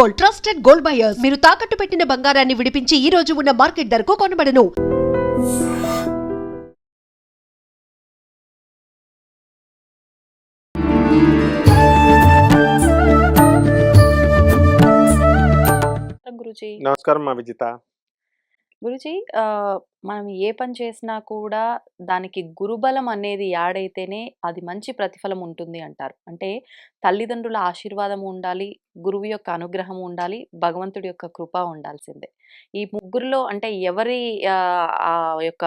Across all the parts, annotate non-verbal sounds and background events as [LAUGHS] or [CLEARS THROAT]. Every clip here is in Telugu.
గోల్డ్ ట్రస్టెడ్ గోల్డ్ బయర్స్ మీరు తాకట్టు పెట్టిన బంగారాన్ని విడిపించి ఈ రోజు ఉన్న మార్కెట్ ధరకు కొనబడను గురుజీ నమస్కారం మా విజిత గురుజీ మనం ఏ పని చేసినా కూడా దానికి గురుబలం అనేది యాడైతేనే అది మంచి ప్రతిఫలం ఉంటుంది అంటారు అంటే తల్లిదండ్రుల ఆశీర్వాదం ఉండాలి గురువు యొక్క అనుగ్రహం ఉండాలి భగవంతుడి యొక్క కృప ఉండాల్సిందే ఈ ముగ్గురులో అంటే ఎవరి యొక్క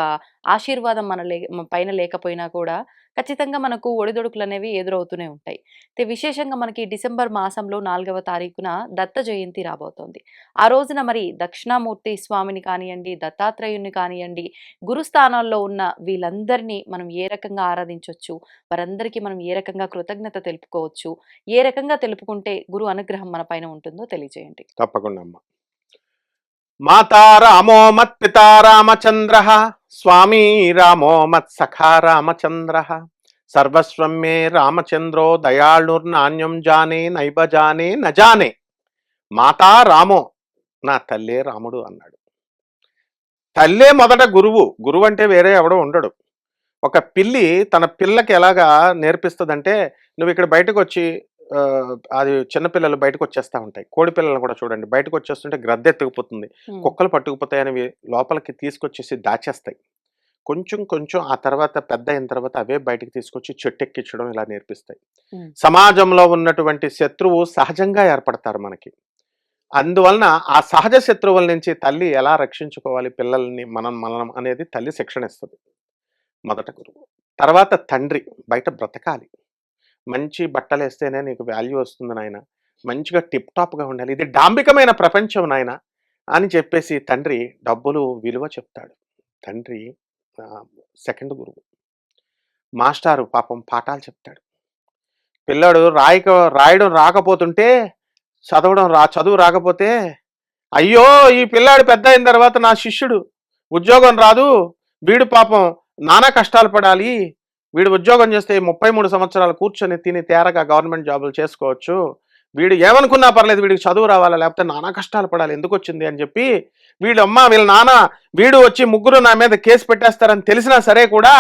ఆశీర్వాదం మన లే పైన లేకపోయినా కూడా ఖచ్చితంగా మనకు ఒడిదొడుకులు అనేవి ఎదురవుతూనే ఉంటాయి అయితే విశేషంగా మనకి డిసెంబర్ మాసంలో నాలుగవ తారీఖున దత్త జయంతి రాబోతోంది ఆ రోజున మరి దక్షిణామూర్తి స్వామిని కానివ్వండి దత్తాత్రేయుని కానివ్వండి చేయండి గురుస్థానాల్లో ఉన్న వీళ్ళందరినీ మనం ఏ రకంగా ఆరాధించవచ్చు వారందరికీ మనం ఏ రకంగా కృతజ్ఞత తెలుపుకోవచ్చు ఏ రకంగా తెలుపుకుంటే గురు అనుగ్రహం మన పైన ఉంటుందో తెలియజేయండి తప్పకుండా అమ్మ మాతా రామో మత్పితా రామచంద్ర స్వామి రామో మత్ సఖా రామచంద్ర సర్వస్వం మే రామచంద్రో దయాళుర్నాణ్యం జానే నైబ జానే నజానే మాతా రామో నా తల్లే రాముడు అన్నాడు తల్లే మొదట గురువు గురువు అంటే వేరే ఎవడో ఉండడు ఒక పిల్లి తన పిల్లకి ఎలాగా నేర్పిస్తుందంటే నువ్వు ఇక్కడ బయటకు వచ్చి అది చిన్నపిల్లలు బయటకు వచ్చేస్తూ ఉంటాయి కోడి పిల్లలు కూడా చూడండి బయటకు వచ్చేస్తుంటే గ్రద్ద ఎత్తుకుపోతుంది కుక్కలు పట్టుకుపోతాయి అనేవి లోపలికి తీసుకొచ్చేసి దాచేస్తాయి కొంచెం కొంచెం ఆ తర్వాత పెద్ద అయిన తర్వాత అవే బయటకు తీసుకొచ్చి చెట్టు ఎక్కించడం ఇలా నేర్పిస్తాయి సమాజంలో ఉన్నటువంటి శత్రువు సహజంగా ఏర్పడతారు మనకి అందువలన ఆ సహజ శత్రువుల నుంచి తల్లి ఎలా రక్షించుకోవాలి పిల్లల్ని మనం మనం అనేది తల్లి శిక్షణ ఇస్తుంది మొదట గురువు తర్వాత తండ్రి బయట బ్రతకాలి మంచి బట్టలు వేస్తేనే నీకు వాల్యూ వస్తుంది నాయన మంచిగా టిప్ టాప్గా ఉండాలి ఇది డాంబికమైన ప్రపంచం నాయన అని చెప్పేసి తండ్రి డబ్బులు విలువ చెప్తాడు తండ్రి సెకండ్ గురువు మాస్టారు పాపం పాఠాలు చెప్తాడు పిల్లాడు రాయక రాయడం రాకపోతుంటే చదవడం రా చదువు రాకపోతే అయ్యో ఈ పిల్లాడు పెద్ద అయిన తర్వాత నా శిష్యుడు ఉద్యోగం రాదు వీడు పాపం నానా కష్టాలు పడాలి వీడు ఉద్యోగం చేస్తే ముప్పై మూడు సంవత్సరాలు కూర్చొని తిని తేరగా గవర్నమెంట్ జాబులు చేసుకోవచ్చు వీడు ఏమనుకున్నా పర్లేదు వీడికి చదువు రావాలా లేకపోతే నానా కష్టాలు పడాలి ఎందుకు వచ్చింది అని చెప్పి వీడు అమ్మ వీళ్ళ నాన్న వీడు వచ్చి ముగ్గురు నా మీద కేసు పెట్టేస్తారని తెలిసినా సరే కూడా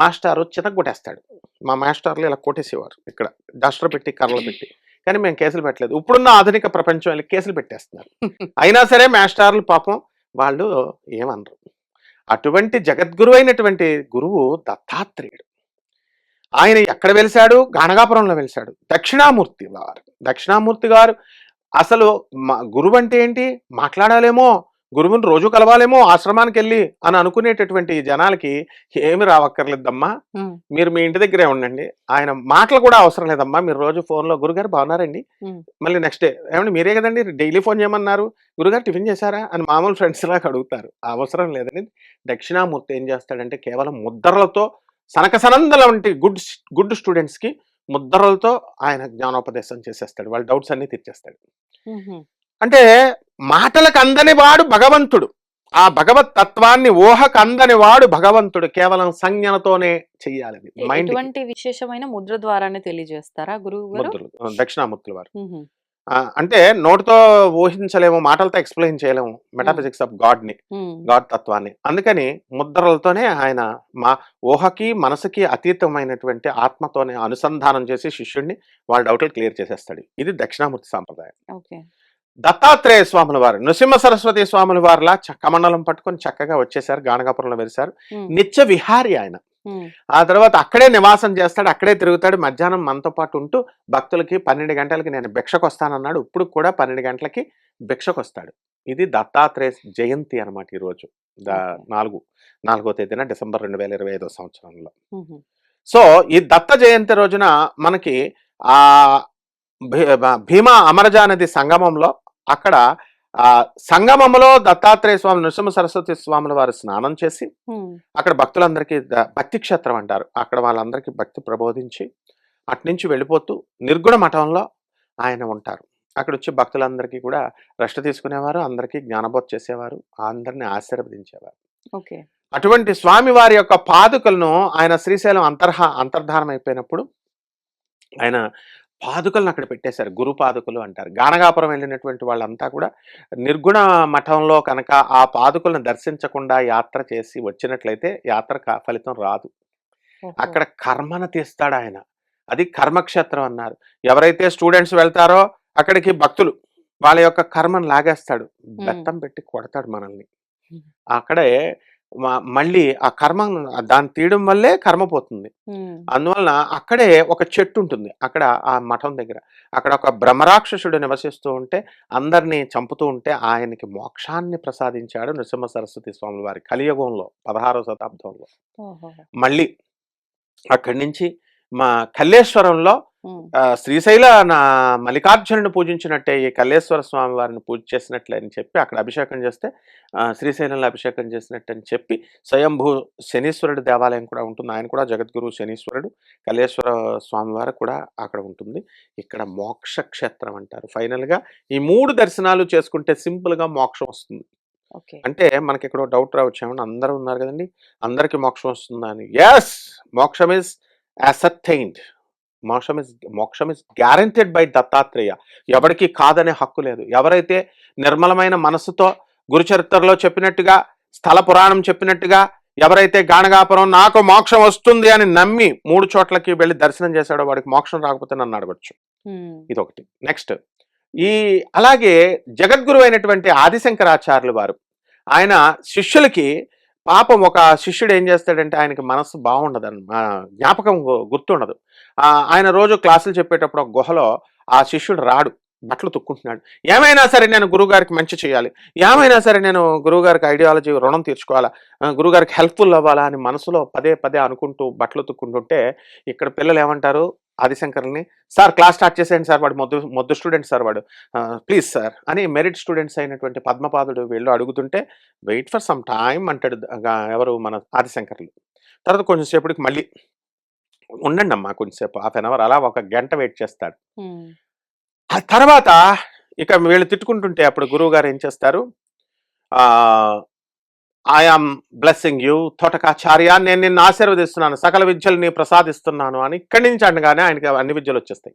మాస్టారు కొట్టేస్తాడు మా మాస్టర్లు ఇలా కొట్టేసేవారు ఇక్కడ డస్టర్ పెట్టి కర్రలు పెట్టి కానీ మేము కేసులు పెట్టలేదు ఇప్పుడున్న ఆధునిక ప్రపంచం వెళ్ళి కేసులు పెట్టేస్తున్నారు అయినా సరే మేస్టార్లు పాపం వాళ్ళు ఏమనరు అటువంటి జగద్గురు అయినటువంటి గురువు దత్తాత్రేయుడు ఆయన ఎక్కడ వెలిశాడు గానగాపురంలో వెలిశాడు దక్షిణామూర్తి వారు దక్షిణామూర్తి గారు అసలు గురువు అంటే ఏంటి మాట్లాడాలేమో గురువుని రోజు కలవాలేమో ఆశ్రమానికి వెళ్ళి అని అనుకునేటటువంటి జనాలకి ఏమి రావక్కర్లేదమ్మా మీరు మీ ఇంటి దగ్గరే ఉండండి ఆయన మాటలు కూడా అవసరం లేదమ్మా మీరు రోజు ఫోన్లో గురుగారు బాగున్నారండి మళ్ళీ నెక్స్ట్ డే ఏమంటే మీరే కదండి డైలీ ఫోన్ చేయమన్నారు గురుగారు టిఫిన్ చేశారా అని మామూలు ఫ్రెండ్స్ లాగా అడుగుతారు అవసరం లేదండి దక్షిణామూర్తి ఏం చేస్తాడంటే కేవలం ముద్రలతో సనకసనందల వంటి గుడ్ గుడ్ స్టూడెంట్స్కి ముద్రలతో ఆయన జ్ఞానోపదేశం చేసేస్తాడు వాళ్ళ డౌట్స్ అన్ని తీర్చేస్తాడు అంటే మాటలకు అందని వాడు భగవంతుడు ఆ భగవత్ తత్వాన్ని ఊహకు అందని వాడు భగవంతుడు కేవలం సంజ్ఞలతోనే చెయ్యాలి మైండ్ విశేషమైన ముద్ర ద్వారానే తెలియజేస్తారా గురువు దక్షిణామూర్తుల వారు అంటే నోటితో ఊహించలేము మాటలతో ఎక్స్ప్లెయిన్ చేయలేము మెటాఫిజిక్స్ ఆఫ్ గాడ్ ని గాడ్ తత్వాన్ని అందుకని ముద్రలతోనే ఆయన మా ఊహకి మనసుకి అతీతమైనటువంటి ఆత్మతోనే అనుసంధానం చేసి శిష్యుడిని వాళ్ళ డౌట్లు క్లియర్ చేసేస్తాడు ఇది దక్షిణామూర్తి సాంప్రదాయం దత్తాత్రేయ స్వాముల వారు నృసింహ సరస్వతి స్వాముల వారిలా మండలం పట్టుకొని చక్కగా వచ్చేసారు గానగాపురంలో వెలిసారు నిత్య విహారి ఆయన ఆ తర్వాత అక్కడే నివాసం చేస్తాడు అక్కడే తిరుగుతాడు మధ్యాహ్నం మనతో పాటు ఉంటూ భక్తులకి పన్నెండు గంటలకి నేను భిక్షకు వస్తానన్నాడు ఇప్పుడు కూడా పన్నెండు గంటలకి భిక్షకు వస్తాడు ఇది దత్తాత్రేయ జయంతి అనమాట ఈరోజు నాలుగు నాలుగో తేదీన డిసెంబర్ రెండు వేల ఇరవై ఐదో సంవత్సరంలో సో ఈ దత్త జయంతి రోజున మనకి ఆ భీమా అమరజానది సంగమంలో అక్కడ ఆ సంగమంలో దత్తాత్రేయ స్వామి నృసింహ సరస్వతి స్వాముల వారు స్నానం చేసి అక్కడ భక్తులందరికీ భక్తి క్షేత్రం అంటారు అక్కడ వాళ్ళందరికీ భక్తి ప్రబోధించి అట్నుంచి వెళ్ళిపోతూ నిర్గుణ మఠంలో ఆయన ఉంటారు అక్కడ వచ్చి భక్తులందరికీ కూడా రెస్ట్ తీసుకునేవారు అందరికీ జ్ఞానబోధ చేసేవారు అందరిని ఆశీర్వదించేవారు అటువంటి స్వామి వారి యొక్క పాదుకలను ఆయన శ్రీశైలం అంతర్హ అంతర్ధానం అయిపోయినప్పుడు ఆయన పాదుకలను అక్కడ పెట్టేశారు గురు పాదుకలు అంటారు గానగాపురం వెళ్ళినటువంటి వాళ్ళంతా కూడా నిర్గుణ మఠంలో కనుక ఆ పాదుకలను దర్శించకుండా యాత్ర చేసి వచ్చినట్లయితే యాత్ర ఫలితం రాదు అక్కడ కర్మను తీస్తాడు ఆయన అది కర్మక్షేత్రం అన్నారు ఎవరైతే స్టూడెంట్స్ వెళ్తారో అక్కడికి భక్తులు వాళ్ళ యొక్క కర్మను లాగేస్తాడు బెత్తం పెట్టి కొడతాడు మనల్ని అక్కడే మళ్ళీ ఆ కర్మ దాన్ని తీయడం వల్లే కర్మ పోతుంది అందువలన అక్కడే ఒక చెట్టు ఉంటుంది అక్కడ ఆ మఠం దగ్గర అక్కడ ఒక బ్రహ్మరాక్షసుడు నివసిస్తూ ఉంటే అందరినీ చంపుతూ ఉంటే ఆయనకి మోక్షాన్ని ప్రసాదించాడు నృసింహ సరస్వతి స్వామి వారి కలియుగంలో పదహారో శతాబ్దంలో మళ్ళీ అక్కడి నుంచి మా కల్లేశ్వరంలో శ్రీశైల నా మల్లికార్జునుని పూజించినట్టే ఈ కల్లేశ్వర స్వామి వారిని పూజ చేసినట్లే అని చెప్పి అక్కడ అభిషేకం చేస్తే శ్రీశైలంలో అభిషేకం చేసినట్టు అని చెప్పి స్వయంభూ శనీశ్వరుడు దేవాలయం కూడా ఉంటుంది ఆయన కూడా జగద్గురు శనీశ్వరుడు కల్లేశ్వర స్వామి వారు కూడా అక్కడ ఉంటుంది ఇక్కడ మోక్ష క్షేత్రం అంటారు ఫైనల్గా ఈ మూడు దర్శనాలు చేసుకుంటే సింపుల్గా మోక్షం వస్తుంది అంటే మనకి ఇక్కడ డౌట్ రావచ్చు ఏమన్నా అందరూ ఉన్నారు కదండి అందరికీ మోక్షం వస్తుందని ఎస్ మోక్షం ఇస్ అసర్టైన్డ్ మోక్షం ఇస్ మోక్షం ఇస్ గ్యారంటెడ్ బై దత్తాత్రేయ ఎవరికి కాదనే హక్కు లేదు ఎవరైతే నిర్మలమైన మనసుతో గురుచరిత్రలో చెప్పినట్టుగా స్థల పురాణం చెప్పినట్టుగా ఎవరైతే గాణగాపురం నాకు మోక్షం వస్తుంది అని నమ్మి మూడు చోట్లకి వెళ్ళి దర్శనం చేశాడో వాడికి మోక్షం రాకపోతే నన్ను అడగచ్చు ఇదొకటి నెక్స్ట్ ఈ అలాగే జగద్గురు అయినటువంటి ఆదిశంకరాచార్యులు వారు ఆయన శిష్యులకి పాపం ఒక శిష్యుడు ఏం చేస్తాడంటే ఆయనకి మనస్సు బాగుండదు జ్ఞాపకం గుర్తుండదు ఆయన రోజు క్లాసులు చెప్పేటప్పుడు గుహలో ఆ శిష్యుడు రాడు బట్టలు తొక్కుంటున్నాడు ఏమైనా సరే నేను గురువుగారికి మంచి చేయాలి ఏమైనా సరే నేను గురువుగారికి ఐడియాలజీ రుణం తీర్చుకోవాలా గురువుగారికి హెల్ప్ఫుల్ అవ్వాలా అని మనసులో పదే పదే అనుకుంటూ బట్టలు తొక్కుంటుంటే ఇక్కడ పిల్లలు ఏమంటారు ఆదిశంకర్ని సార్ క్లాస్ స్టార్ట్ చేసేయండి సార్ వాడు మొద్దు మొద్దు స్టూడెంట్ సార్ వాడు ప్లీజ్ సార్ అని మెరిట్ స్టూడెంట్స్ అయినటువంటి పద్మపాదుడు వీళ్ళు అడుగుతుంటే వెయిట్ ఫర్ సమ్ టైం అంటాడు ఎవరు మన ఆదిశంకర్లు తర్వాత కొంచెంసేపటికి మళ్ళీ ఉండండి అమ్మా కొంచెంసేపు హాఫ్ అన్ అవర్ అలా ఒక గంట వెయిట్ చేస్తాడు ఆ తర్వాత ఇక వీళ్ళు తిట్టుకుంటుంటే అప్పుడు గురువు గారు ఏం చేస్తారు ఐఆమ్ బ్లెస్సింగ్ యూ తోటకాచార్య నేను నిన్ను ఆశీర్వదిస్తున్నాను సకల విద్యలు నీ ప్రసాదిస్తున్నాను అని ఇక్కడి నుంచి ఆయనకి అన్ని విద్యలు వచ్చేస్తాయి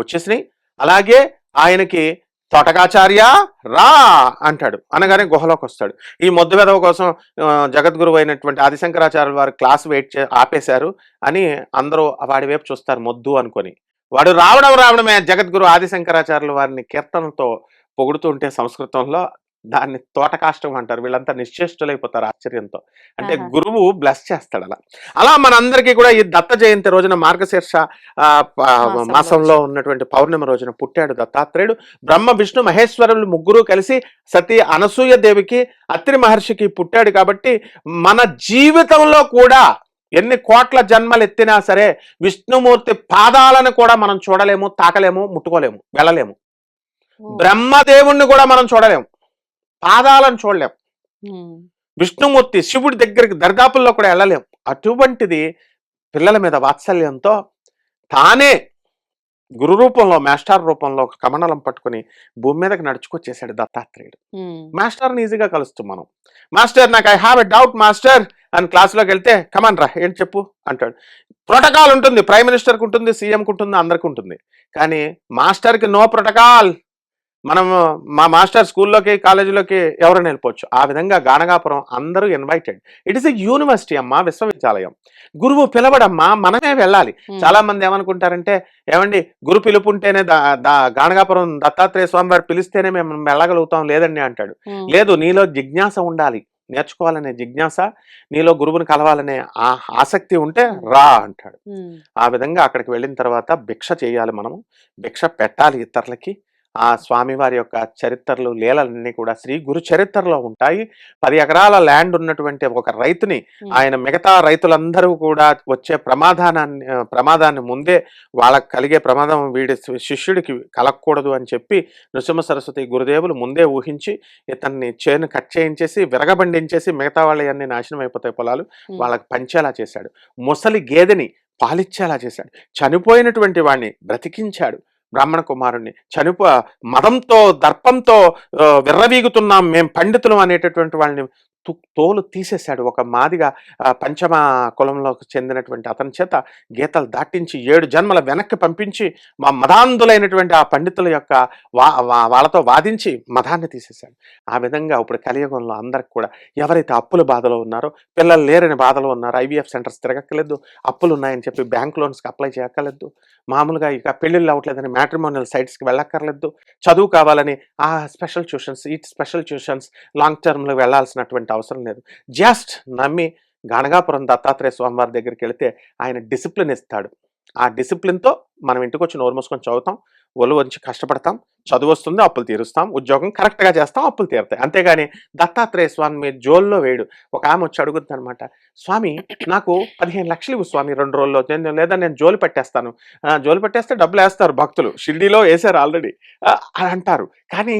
వచ్చేసినాయి అలాగే ఆయనకి తోటకాచార్య రా అంటాడు అనగానే గుహలోకి వస్తాడు ఈ మొద్దు వెధవ కోసం జగద్గురువు అయినటువంటి ఆదిశంకరాచార్యులు వారు క్లాస్ వెయిట్ చే ఆపేశారు అని అందరూ వాడి వైపు చూస్తారు మొద్దు అనుకొని వాడు రావడం రావడమే జగద్గురు ఆదిశంకరాచార్యుల వారిని కీర్తనతో పొగుడుతుంటే సంస్కృతంలో దాన్ని తోట కాష్టం అంటారు వీళ్ళంతా నిశ్చేష్టులైపోతారు ఆశ్చర్యంతో అంటే గురువు బ్లెస్ చేస్తాడు అలా అలా మనందరికీ కూడా ఈ దత్త జయంతి రోజున మార్గశీర్ష మాసంలో ఉన్నటువంటి పౌర్ణమి రోజున పుట్టాడు దత్తాత్రేయుడు బ్రహ్మ విష్ణు మహేశ్వరులు ముగ్గురు కలిసి సతీ అనసూయ దేవికి అత్రి మహర్షికి పుట్టాడు కాబట్టి మన జీవితంలో కూడా ఎన్ని కోట్ల జన్మలు ఎత్తినా సరే విష్ణుమూర్తి పాదాలను కూడా మనం చూడలేము తాకలేము ముట్టుకోలేము వెళ్ళలేము బ్రహ్మదేవుణ్ణి కూడా మనం చూడలేము పాదాలను చూడలేం విష్ణుమూర్తి శివుడి దగ్గరికి దర్గాపుల్లో కూడా వెళ్ళలేం అటువంటిది పిల్లల మీద వాత్సల్యంతో తానే గురు రూపంలో మాస్టర్ రూపంలో ఒక కమండలం పట్టుకుని భూమి మీదకి నడుచుకొచ్చేసాడు దత్తాత్రేయుడు మాస్టర్ని ఈజీగా కలుస్తాం మనం మాస్టర్ నాకు I have a doubt master అని క్లాస్లోకి వెళ్తే కమాన్ రా ఏంటి చెప్పు అంటాడు ప్రోటోకాల్ ఉంటుంది ప్రైమ్ మినిస్టర్కి ఉంటుంది సీఎంకి ఉంటుంది అందరికి ఉంటుంది కానీ మాస్టర్కి నో ప్రోటోకాల్ మనం మా మాస్టర్ స్కూల్లోకి కాలేజీలోకి ఎవరు వెళ్ళిపోవచ్చు ఆ విధంగా గానగాపురం అందరూ invited it is a university అమ్మా విశ్వవిద్యాలయం గురువు పిలవడమ్మా మనమే వెళ్ళాలి చాలా మంది ఏమనుకుంటారంటే ఏమండి గురు పిలుపుంటేనే గానగాపురం దత్తాత్రేయ స్వామి వారు పిలిస్తేనే మేము వెళ్ళగలుగుతాం లేదండి అంటాడు లేదు నీలో జిజ్ఞాస ఉండాలి నేర్చుకోవాలనే జిజ్ఞాస నీలో గురువుని కలవాలనే ఆ ఆసక్తి ఉంటే రా అంటాడు ఆ విధంగా అక్కడికి వెళ్ళిన తర్వాత భిక్ష చేయాలి మనము భిక్ష పెట్టాలి ఇతరులకి ఆ స్వామివారి యొక్క చరిత్రలు లీలలన్నీ కూడా శ్రీ గురు చరిత్రలో ఉంటాయి పది ఎకరాల ల్యాండ్ ఉన్నటువంటి ఒక రైతుని ఆయన మిగతా రైతులందరూ కూడా వచ్చే ప్రమాదాన్ని ప్రమాదాన్ని ముందే వాళ్ళకు కలిగే ప్రమాదం వీడి శిష్యుడికి కలగకూడదు అని చెప్పి నృసింహ సరస్వతి గురుదేవులు ముందే ఊహించి ఇతన్ని చేను కట్ చేయించేసి విరగబండించేసి మిగతా అన్ని నాశనం అయిపోతాయి పొలాలు వాళ్ళకి పంచేలా చేశాడు ముసలి గేదెని పాలిచ్చేలా చేశాడు చనిపోయినటువంటి వాడిని బ్రతికించాడు బ్రాహ్మణ కుమారుణ్ణి చనిపో మతంతో దర్పంతో విర్రవీగుతున్నాం మేం పండితులం అనేటటువంటి వాళ్ళని తోలు తీసేశాడు ఒక మాదిగా పంచమ కులంలోకి చెందినటువంటి అతని చేత గీతలు దాటించి ఏడు జన్మల వెనక్కి పంపించి మా మదాంధులైనటువంటి ఆ పండితుల యొక్క వా వాళ్ళతో వాదించి మతాన్ని తీసేశాడు ఆ విధంగా ఇప్పుడు కలియుగంలో అందరికి కూడా ఎవరైతే అప్పుల బాధలో ఉన్నారో పిల్లలు లేరని బాధలో ఉన్నారో ఐవీఎఫ్ సెంటర్స్ తిరగక్కలేదు అప్పులు ఉన్నాయని చెప్పి బ్యాంక్ లోన్స్కి అప్లై చేయక్కర్లేదు మామూలుగా ఇక పెళ్ళిళ్ళు అవ్వట్లేదని మ్యాట్రిమోనియల్ సైట్స్కి వెళ్ళక్కర్లేదు చదువు కావాలని ఆ స్పెషల్ ట్యూషన్స్ ఈ స్పెషల్ ట్యూషన్స్ లాంగ్ టర్మ్లో వెళ్ళాల్సినటువంటి అవసరం లేదు జస్ట్ నమ్మి గణగాపురం దత్తాత్రేయ స్వామివారి దగ్గరికి వెళితే ఆయన డిసిప్లిన్ ఇస్తాడు ఆ డిసిప్లిన్తో మనం ఇంటికి వచ్చి నోరు మూసుకొని చదువుతాం ఒలవంచి కష్టపడతాం చదువు వస్తుంది అప్పులు తీరుస్తాం ఉద్యోగం కరెక్ట్గా చేస్తాం అప్పులు తీరుతాయి అంతేగాని దత్తాత్రేయ స్వామి మీరు జోల్లో వేడు ఒక ఆమె వచ్చి అడుగుద్ది అనమాట స్వామి నాకు పదిహేను లక్షలు స్వామి రెండు రోజుల్లో నేను లేదా నేను జోలు పెట్టేస్తాను జోలు పెట్టేస్తే డబ్బులు వేస్తారు భక్తులు షిర్డీలో వేసారు ఆల్రెడీ అని అంటారు కానీ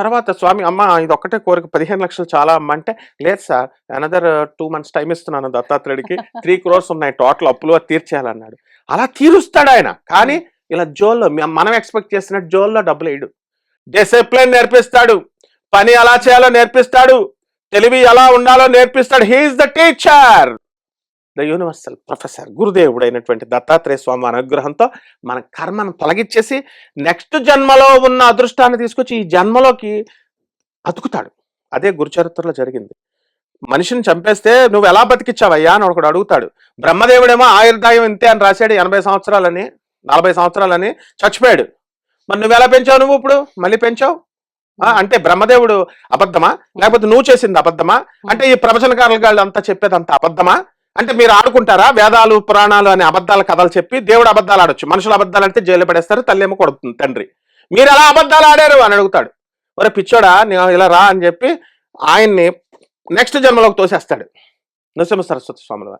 తర్వాత స్వామి అమ్మ ఇది ఒక్కటే కోరిక పదిహేను లక్షలు చాలా అమ్మ అంటే లేదు sir another two months time ఇస్తున్నాను దత్తాత్రేయుడికి త్రీ క్రోర్స్ ఉన్నాయి టోటల్ అప్పులు తీర్చేయాలన్నాడు అలా తీరుస్తాడు ఆయన కానీ ఇలా జోల్లో మనం ఎక్స్పెక్ట్ చేసిన జోల్లో డబ్బులు వేయడు డిసిప్లిన్ నేర్పిస్తాడు పని ఎలా చేయాలో నేర్పిస్తాడు తెలివి ఎలా ఉండాలో నేర్పిస్తాడు he is the teacher the universal professor గురుదేవుడు అయినటువంటి దత్తాత్రేయ స్వామి అనుగ్రహంతో మన కర్మను తొలగిచ్చేసి నెక్స్ట్ జన్మలో ఉన్న అదృష్టాన్ని తీసుకొచ్చి ఈ జన్మలోకి అతుకుతాడు అదే గురుచరిత్రలో జరిగింది మనిషిని చంపేస్తే నువ్వు ఎలా బతికిచ్చావయ్యా అని ఒకడు అడుగుతాడు బ్రహ్మదేవుడేమో ఆయుర్దాయం ఇంతే అని రాశాడు ఎనభై సంవత్సరాలని నలభై సంవత్సరాలని చచ్చిపోయాడు మరి నువ్వు ఎలా పెంచావు నువ్వు ఇప్పుడు మళ్ళీ పెంచావు అంటే బ్రహ్మదేవుడు అబద్ధమా లేకపోతే నువ్వు చేసింది అబద్ధమా అంటే ఈ ప్రవచనకారులు గారు అంతా చెప్పేది అంత అబద్ధమా అంటే మీరు ఆడుకుంటారా వేదాలు పురాణాలు అనే అబద్ధాల కథలు చెప్పి దేవుడు అబద్ధాలు ఆడొచ్చు మనుషులు అబద్ధాలు అంటే జైలు పడేస్తారు తల్లి ఏమో కొడుతుంది తండ్రి మీరు ఎలా అబద్ధాలు ఆడారు అని అడుగుతాడు మరి పిచ్చోడా నేను ఇలా రా అని చెప్పి ఆయన్ని నెక్స్ట్ జన్మలోకి తోసేస్తాడు నృసింహ సరస్వతి స్వాముల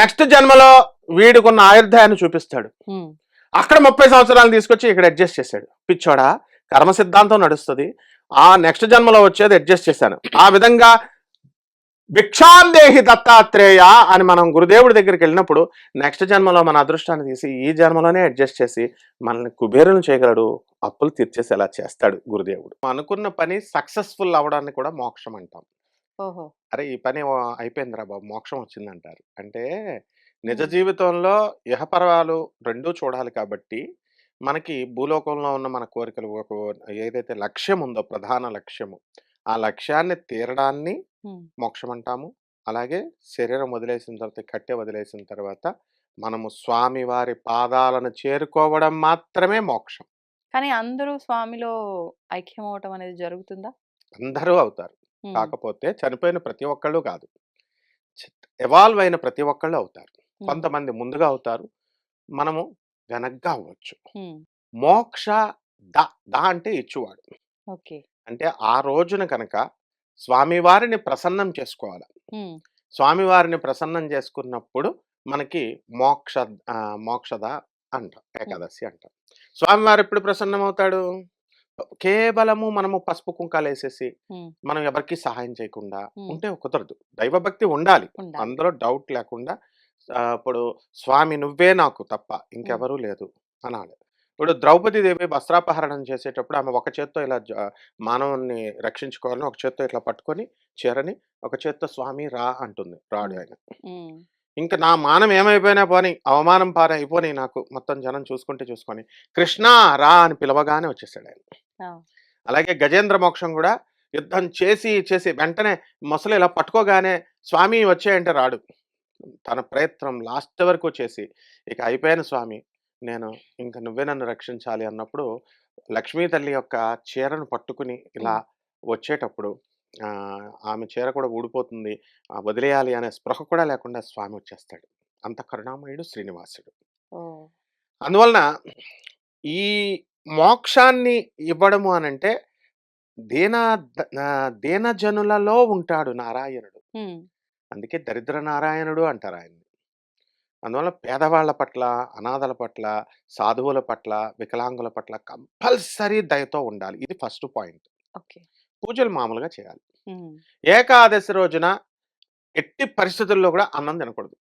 నెక్స్ట్ జన్మలో వీడుకున్న ఆయుర్ధాయాన్ని చూపిస్తాడు అక్కడ ముప్పై సంవత్సరాలు తీసుకొచ్చి ఇక్కడ అడ్జస్ట్ చేశాడు పిచ్చోడా కర్మ సిద్ధాంతం నడుస్తుంది ఆ నెక్స్ట్ జన్మలో వచ్చేది అడ్జస్ట్ చేశాను ఆ విధంగా భిక్షాందేహి దత్తాత్రేయ అని మనం గురుదేవుడి దగ్గరికి వెళ్ళినప్పుడు నెక్స్ట్ జన్మలో మన అదృష్టాన్ని తీసి ఈ జన్మలోనే అడ్జస్ట్ చేసి మనల్ని కుబేరులు చేయగలడు అప్పులు తీర్చేసేలా చేస్తాడు గురుదేవుడు అనుకున్న పని సక్సెస్ఫుల్ అవడాన్ని కూడా మోక్షం అంటాం అరే ఈ పని అయిపోయిందిరా బాబు మోక్షం వచ్చిందంటారు అంటే నిజ జీవితంలో ఇహపర్వాలు రెండూ చూడాలి కాబట్టి, మనకి భూలోకంలో ఉన్న మన కోరికలు ఒక ఏదైతే లక్ష్యం ఉందో ప్రధాన లక్ష్యము, ఆ లక్ష్యాన్ని తీరడాన్ని మోక్షం అంటాము అలాగే శరీరం వదిలేసిన తర్వాత, కట్టె వదిలేసిన తర్వాత మనము స్వామి వారి పాదాలను చేరుకోవడం మాత్రమే మోక్షం. కానీ అందరూ స్వామిలో ఐక్యం అవటం అనేది జరుగుతుందా? అందరూ అవుతారు. కాకపోతే చనిపోయిన ప్రతి ఒక్కళ్ళు కాదు. ఎవాల్వ్ అయిన ప్రతి ఒక్కళ్ళు అవుతారు. కొంతమంది ముందుగా అవుతారు మనము వెనగ్గా అవ్వచ్చు మోక్ష ద ద అంటే ఇచ్చువాడు అంటే ఆ రోజున కనుక స్వామివారిని ప్రసన్నం చేసుకోవాలి స్వామివారిని ప్రసన్నం చేసుకున్నప్పుడు మనకి మోక్ష మోక్షద అంట ఏకాదశి అంట స్వామివారు ఎప్పుడు ప్రసన్నం అవుతాడు కేవలము మనము పసుపు కుంకాలు వేసేసి మనం ఎవరికి సహాయం చేయకుండా ఉంటే కుదరదు దైవభక్తి ఉండాలి అందులో డౌట్ లేకుండా అప్పుడు స్వామి నువ్వే నాకు తప్ప ఇంకెవరూ లేదు అన్నాడు ఇప్పుడు దేవి వస్త్రాపహరణం చేసేటప్పుడు ఆమె ఒక చేత్తో ఇలా మానవుని రక్షించుకోవాలని ఒక చేత్తో ఇట్లా పట్టుకొని చేరని ఒక చేత్తో స్వామి రా అంటుంది రాడు ఆయన ఇంకా నా మానం ఏమైపోయినా పోని అవమానం పార నాకు మొత్తం జనం చూసుకుంటే చూసుకొని కృష్ణ రా అని పిలవగానే వచ్చేసాడు ఆయన అలాగే గజేంద్ర మోక్షం కూడా యుద్ధం చేసి చేసి వెంటనే మొసలు ఇలా పట్టుకోగానే స్వామి వచ్చాయంటే రాడు తన ప్రయత్నం లాస్ట్ వరకు చేసి ఇక అయిపోయాను స్వామి నేను ఇంకా నువ్వే నన్ను రక్షించాలి అన్నప్పుడు లక్ష్మీ తల్లి యొక్క చీరను పట్టుకుని ఇలా వచ్చేటప్పుడు ఆమె చీర కూడా ఊడిపోతుంది వదిలేయాలి అనే స్పృహ కూడా లేకుండా స్వామి వచ్చేస్తాడు అంత కరుణామయుడు శ్రీనివాసుడు అందువలన ఈ మోక్షాన్ని ఇవ్వడము అనంటే దీన దీనజనులలో ఉంటాడు నారాయణుడు అందుకే దరిద్ర నారాయణుడు అంటారు ఆయన్ని అందువల్ల పేదవాళ్ల పట్ల అనాథల పట్ల సాధువుల పట్ల వికలాంగుల పట్ల కంపల్సరీ దయతో ఉండాలి ఇది ఫస్ట్ పాయింట్ పూజలు మామూలుగా చేయాలి ఏకాదశి రోజున ఎట్టి పరిస్థితుల్లో కూడా అన్నం తినకూడదు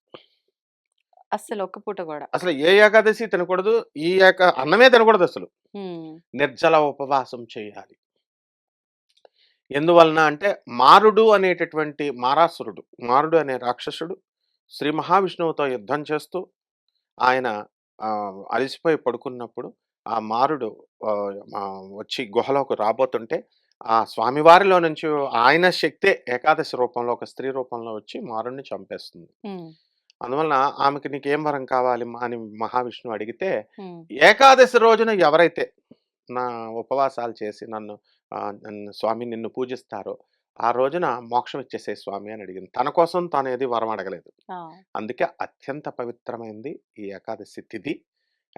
అసలు ఒక్క పూట కూడా అసలు ఏ ఏకాదశి తినకూడదు ఈ ఏక అన్నమే తినకూడదు అసలు నిర్జల ఉపవాసం చేయాలి ఎందువలన అంటే మారుడు అనేటటువంటి మారాసురుడు మారుడు అనే రాక్షసుడు శ్రీ మహావిష్ణువుతో యుద్ధం చేస్తూ ఆయన అలసిపోయి పడుకున్నప్పుడు ఆ మారుడు వచ్చి గుహలోకి రాబోతుంటే ఆ స్వామివారిలో నుంచి ఆయన శక్తే ఏకాదశి రూపంలో ఒక స్త్రీ రూపంలో వచ్చి మారుడిని చంపేస్తుంది అందువలన ఆమెకి నీకేం వరం కావాలి అని మహావిష్ణువు అడిగితే ఏకాదశి రోజున ఎవరైతే నా ఉపవాసాలు చేసి నన్ను స్వామి నిన్ను పూజిస్తారో ఆ రోజున మోక్షం ఇచ్చేసే స్వామి అని అడిగింది తన కోసం తాను ఏది వరం అడగలేదు అందుకే అత్యంత పవిత్రమైంది ఈ ఏకాదశి తిథి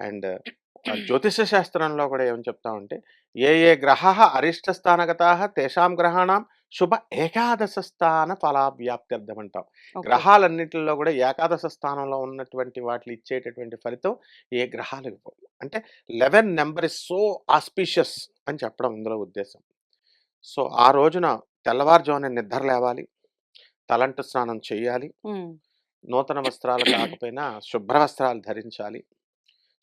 అండ్ [CLEARS THROAT] జ్యోతిష శాస్త్రంలో కూడా ఏం ఉంటే ఏ ఏ గ్రహ అరిష్ట స్థానగత తేషాం గ్రహాణం శుభ ఏకాదశ స్థాన అర్థం అంటాం గ్రహాలన్నింటిలో కూడా ఏకాదశ స్థానంలో ఉన్నటువంటి వాటిని ఇచ్చేటటువంటి ఫలితం ఏ గ్రహాలు ఇవ్వవు అంటే eleven number is so auspicious అని చెప్పడం ఇందులో ఉద్దేశం సో ఆ రోజున తెల్లవారుజామున నిద్ర లేవాలి తలంటు స్నానం చేయాలి నూతన వస్త్రాలు కాకపోయినా శుభ్ర వస్త్రాలు ధరించాలి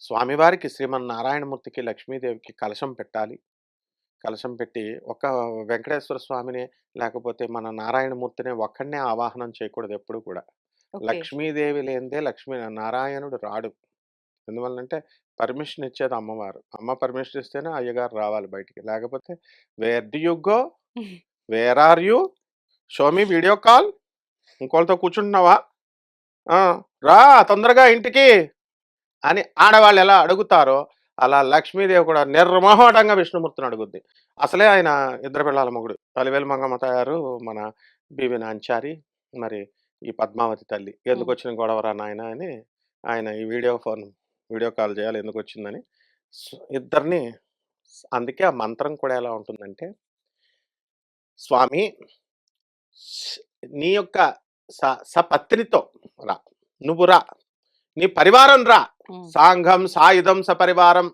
స్వామివారికి శ్రీమన్నారాయణమూర్తికి లక్ష్మీదేవికి కలశం పెట్టాలి కలశం పెట్టి ఒక వెంకటేశ్వర స్వామిని లేకపోతే మన నారాయణమూర్తిని ఒక్కడనే ఆవాహనం చేయకూడదు ఎప్పుడు కూడా లక్ష్మీదేవి లేనిదే లక్ష్మీ నారాయణుడు రాడు ఎందువల్లంటే పర్మిషన్ ఇచ్చేది అమ్మవారు. అమ్మ పర్మిషన్ ఇస్తేనే అయ్యగారు రావాలి బయటికి. లేకపోతే where do you go? Where are you? Show me video call. ఇంకోళ్ళతో కూర్చుంటున్నావా? రా తొందరగా ఇంటికి అని ఆడవాళ్ళు ఎలా అడుగుతారో, అలా లక్ష్మీదేవి కూడా నిర్మోహటంగా విష్ణుమూర్తిని అడుగుద్ది. అసలే ఆయన ఇద్దరు పిల్లల మొగుడు. అలివేలు మంగమ్మ తయారు మన బీవి నాంచారి. మరి ఈ పద్మావతి తల్లి. ఎందుకు వచ్చిన గొడవరా నాయనా" అని ఆయన ఈ వీడియో ఫోన్ వీడియో కాల్ చేయాలి ఎందుకు వచ్చిందని ఇద్దరిని అందుకే ఆ మంత్రం కూడా ఎలా ఉంటుందంటే స్వామి నీ యొక్క స సపత్నితో రా నువ్వు రా నీ పరివారం రా సాంఘం సాయుధం సపరివారం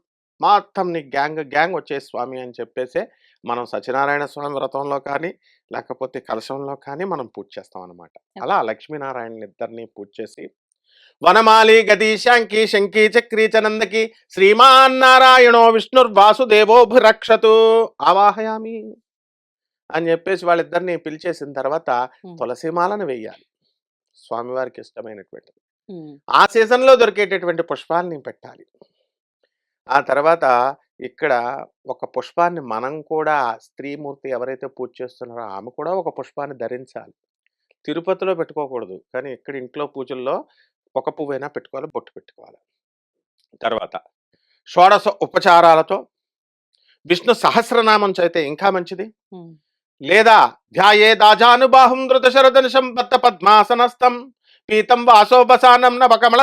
మొత్తం నీ గ్యాంగ్ గ్యాంగ్ వచ్చే స్వామి అని చెప్పేసి మనం సత్యనారాయణ స్వామి వ్రతంలో కానీ లేకపోతే కలశంలో కానీ మనం పూజ చేస్తాం అనమాట అలా లక్ష్మీనారాయణ ఇద్దరిని పూజ చేసి వనమాలి గతి శాంకి శంకి చక్రీ చనందకి శ్రీమాన్నారాయణో విష్ణుర్వాసుదేవోభిరక్షతు ఆవాహయామి అని చెప్పేసి వాళ్ళిద్దరిని పిలిచేసిన తర్వాత తులసిమాలను వేయాలి స్వామివారికి ఇష్టమైనటువంటి ఆ సీజన్లో దొరికేటటువంటి పుష్పాలని పెట్టాలి ఆ తర్వాత ఇక్కడ ఒక పుష్పాన్ని మనం కూడా స్త్రీమూర్తి ఎవరైతే పూజ చేస్తున్నారో ఆమె కూడా ఒక పుష్పాన్ని ధరించాలి తిరుపతిలో పెట్టుకోకూడదు కానీ ఇక్కడ ఇంట్లో పూజల్లో ఒక పువ్వైనా పెట్టుకోవాలి బొట్టు పెట్టుకోవాలి తర్వాత షోడశ ఉపచారాలతో విష్ణు సహస్రనామం చదివితే ఇంకా మంచిది లేదా ధ్యాయే దాజానుబాహుం ధృత శరదనుషం బత్త పద్మాసనస్థం పీతం వాసోపసానం నవకమల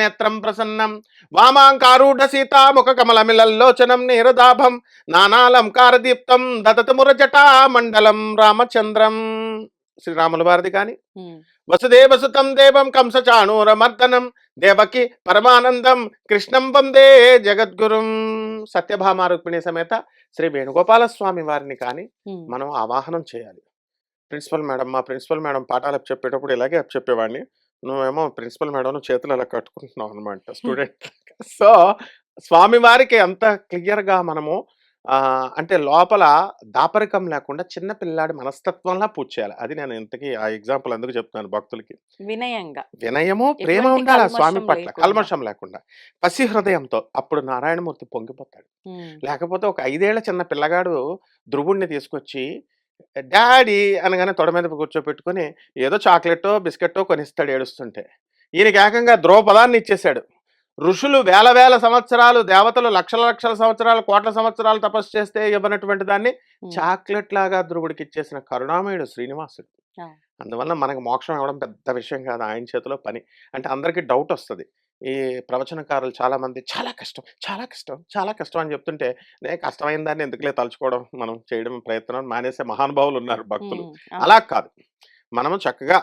నేత్రం ప్రసన్నం వామాంకారూఢ సీతాముఖ కమలమిలల్లోచనం నీరదాభం నానాలంకార దీప్తం మురజటా మండలం రామచంద్రం శ్రీరాముల వారిది కానీ వసుదేవ సుతం దేవం కంసచాణూరమర్దనం దేవకి పరమానందం కృష్ణం వందే జగద్గురుం సత్యభామ సమేత శ్రీ వేణుగోపాల స్వామి వారిని కానీ మనం ఆవాహనం చేయాలి ప్రిన్సిపల్ మేడం మా ప్రిన్సిపల్ మేడం పాఠాలు చెప్పేటప్పుడు ఇలాగే చెప్పేవాడిని నువ్వేమో ప్రిన్సిపల్ మేడం చేతులు అలా కట్టుకుంటున్నావు అనమాట స్టూడెంట్ [LAUGHS] సో స్వామివారికి అంత క్లియర్గా మనము అంటే లోపల దాపరికం లేకుండా చిన్న పిల్లాడి మనస్తత్వంలా పూజ చేయాలి అది నేను ఇంతకీ ఆ ఎగ్జాంపుల్ అందుకు చెప్తున్నాను భక్తులకి వినయంగా వినయము ప్రేమ ఉండాలి స్వామి పట్ల కల్మషం లేకుండా పసి హృదయంతో అప్పుడు నారాయణమూర్తి పొంగిపోతాడు లేకపోతే ఒక ఐదేళ్ల చిన్న పిల్లగాడు ధ్రువుణ్ణి తీసుకొచ్చి డాడీ అనగానే తొడ మీద కూర్చోపెట్టుకుని ఏదో చాక్లెట్టో బిస్కెట్టో కొనిస్తాడు ఏడుస్తుంటే ఈయనకి ఏకంగా ద్రౌపదాన్ని ఇచ్చేశాడు ఋషులు వేల వేల సంవత్సరాలు దేవతలు లక్షల లక్షల సంవత్సరాలు కోట్ల సంవత్సరాలు తపస్సు చేస్తే ఇవ్వనటువంటి దాన్ని చాక్లెట్ లాగా ధ్రువుడికి ఇచ్చేసిన కరుణామయుడు శ్రీనివాసుడు అందువల్ల మనకు మోక్షం ఇవ్వడం పెద్ద విషయం కాదు ఆయన చేతిలో పని అంటే అందరికీ డౌట్ వస్తుంది ఈ ప్రవచనకారులు చాలా మంది చాలా కష్టం చాలా కష్టం చాలా కష్టం అని చెప్తుంటే నే కష్టమైన దాన్ని ఎందుకులే తలుచుకోవడం మనం చేయడం ప్రయత్నం మానేసే మహానుభావులు ఉన్నారు భక్తులు అలా కాదు మనము చక్కగా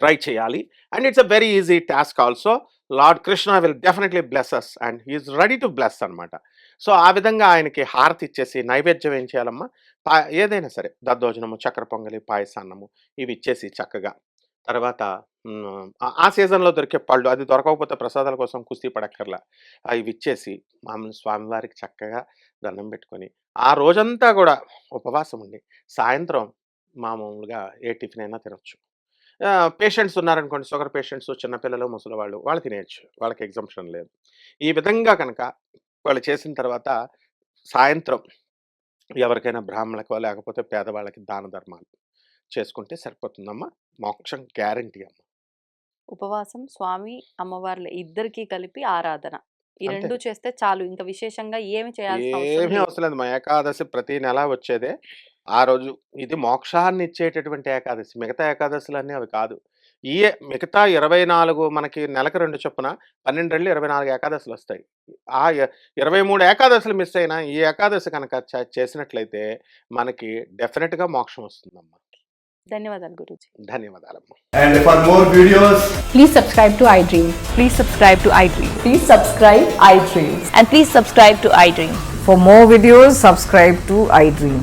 ట్రై చేయాలి and it's a very easy task also lord Krishna will definitely bless us and he's ready to bless అనమాట సో ఆ విధంగా ఆయనకి హారతి ఇచ్చేసి నైవేద్యం ఏం చేయాలమ్మా పా ఏదైనా సరే దద్దోజనము చక్కెర పొంగలి పాయసాన్నము ఇవి ఇచ్చేసి చక్కగా తర్వాత ఆ సీజన్లో దొరికే పళ్ళు అది దొరకకపోతే ప్రసాదాల కోసం కుస్తీ పడక్కర్లా ఇవి ఇచ్చేసి మామూలు స్వామివారికి చక్కగా దండం పెట్టుకొని ఆ రోజంతా కూడా ఉపవాసం ఉండి సాయంత్రం మామూలుగా ఏ టిఫిన్ అయినా తినొచ్చు పేషెంట్స్ ఉన్నారనుకోండి షుగర్ పేషెంట్స్ చిన్నపిల్లలు ముసలివాళ్ళు వాళ్ళు తినేయచ్చు వాళ్ళకి ఎగ్జంప్షన్ లేదు ఈ విధంగా కనుక వాళ్ళు చేసిన తర్వాత సాయంత్రం ఎవరికైనా బ్రాహ్మణులకో లేకపోతే పేదవాళ్ళకి దాన ధర్మాలు చేసుకుంటే సరిపోతుందమ్మా మోక్షం గ్యారంటీ అమ్మ ఉపవాసం స్వామి అమ్మవార్లు ఇద్దరికి కలిపి ఆరాధన ఈ రెండు చేస్తే చాలు ఇంకా విశేషంగా ఏమి చేయాలి ఏమీ అవసరం లేదు మా ఏకాదశి ప్రతి నెల వచ్చేదే ఆ రోజు ఇది మోక్షాన్ని ఇచ్చేటటువంటి ఏకాదశి మిగతా ఏకాదశులన్నీ అవి కాదు ఈ మిగతా ఇరవై నాలుగు మనకి నెలకు రెండు చొప్పున పన్నెండు రెండు ఇరవై నాలుగు ఏకాదశులు వస్తాయి ఆ ఇరవై మూడు ఏకాదశులు మిస్ అయినా ఈ ఏకాదశి కనుక చేసినట్లయితే మనకి డెఫినెట్గా మోక్షం వస్తుందమ్మా ధన్యవాదాలు Guruji ధన్యవాదాలమ్మా and for more videos please subscribe to iDream please subscribe to iDream please subscribe iDream and please subscribe to iDream for more videos subscribe to iDream